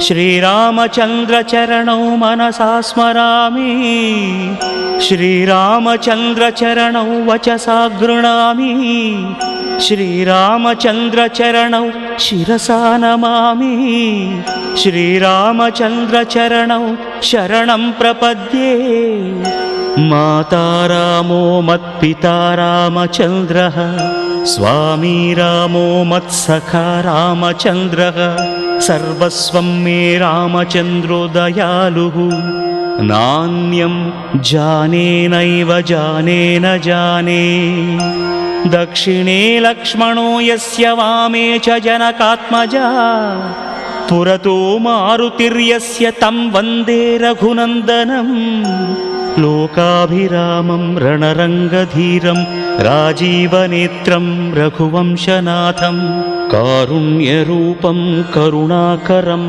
श्रीरामचन्द्रचरणौ मनसा स्मरामि। श्रीरामचन्द्रचरणौ वचसा गृणामि। श्रीरामचन्द्रचरणौ शिरसा नमामि। श्रीरामचन्द्रचरणौ शरणं प्रपद्ये। माता रामो मत्पिता रामचन्द्रः। स्वामी रामो मत्सखा रामचन्द्रः सर्वस्वं मे रामचन्द्रो दयालुः नान्यं जानेनैव जाने न जाने। दक्षिणे लक्ष्मणो यस्य वामे च जनकात्मजा पुरतो मारुतिर्यस्य तं वन्दे रघुनन्दनं। लोकाभिरामं रणरङ्गधीरं राजीवनेत्रं रघुवंशनाथं कारुण्यरूपं करुणाकरं